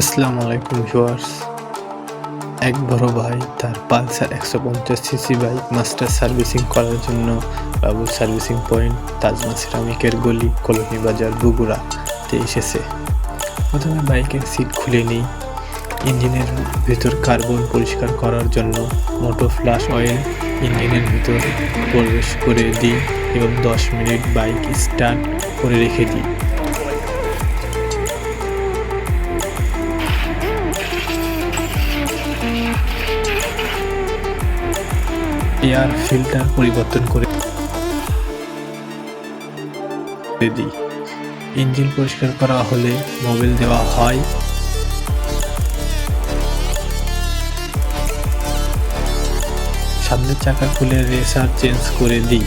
আসসালামু আলাইকুম ভিউয়ার্স। এক বড় ভাই তার পালসার একশো পঞ্চাশ সিসি বাইক মাস্টার সার্ভিসিং করার জন্য বাবু সার্ভিসিং পয়েন্ট তাজমা সিরামিকের গলি, কলোনি বাজার, বগুড়াতে এসেছে। প্রথমে বাইকের সিট খুলে নিই। ইঞ্জিনের ভিতর কার্বন পরিষ্কার করার জন্য মোটো ফ্লাশ অয়েল ইঞ্জিনের ভিতর প্রবেশ করে দিই এবং দশ মিনিট বাইক স্টার্ট করে রেখে দিই। এয়ার ফিল্টার পরিবর্তন করে দিই। ইঞ্জিন পরিষ্কার করা হলে মোবিল দেওয়া হয়। সামনের চাকা খুলে রেসার চেঞ্জ করে দিই।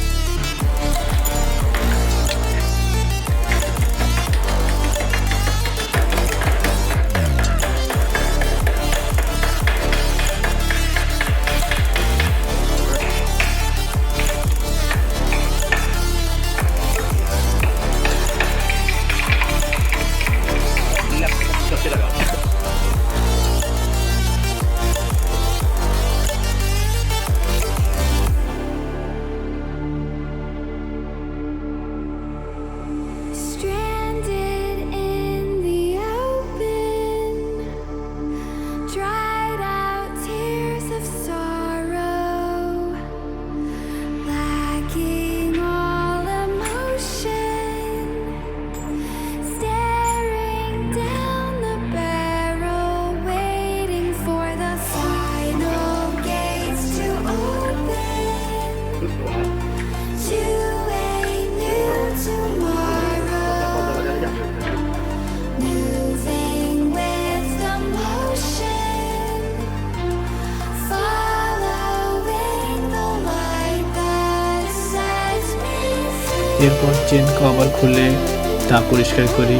এরপর চেন কভার খুলে তা পরিষ্কার করি।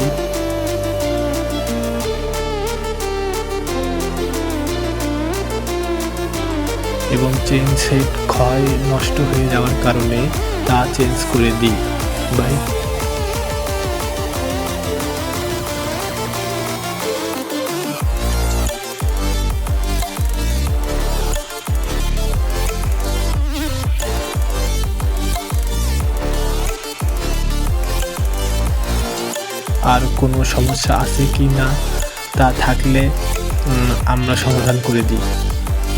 এবং চেন সেট ক্ষয় নষ্ট হয়ে যাওয়ার কারণে তা চেঞ্জ করে দিই। বাইক আর কোনো সমস্যা আছে কি না তা থাকলে আমরা সমাধান করে দিই।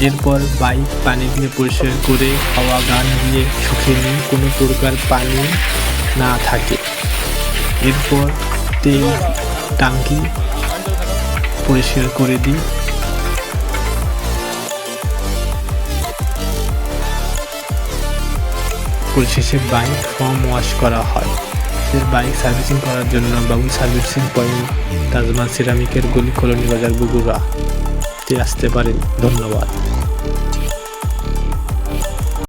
এরপর বাইক পানি দিয়ে পরিষ্কার করে হাওয়া গান দিয়ে শুকিয়ে নিই কোনো প্রকার পানি না থাকে। এরপর তেল, টাঙ্কি পরিষ্কার করে দিই। পরিশেষে বাইক ফর্ম ওয়াশ করা হয়। এর বাইক সার্ভিসিং করার জন্য বাবু সার্ভিসিং পয়েন্ট তাজমা সিরামিকের গলি কলোনি বাজার বগুড়া তে আসতে পারেন। ধন্যবাদ।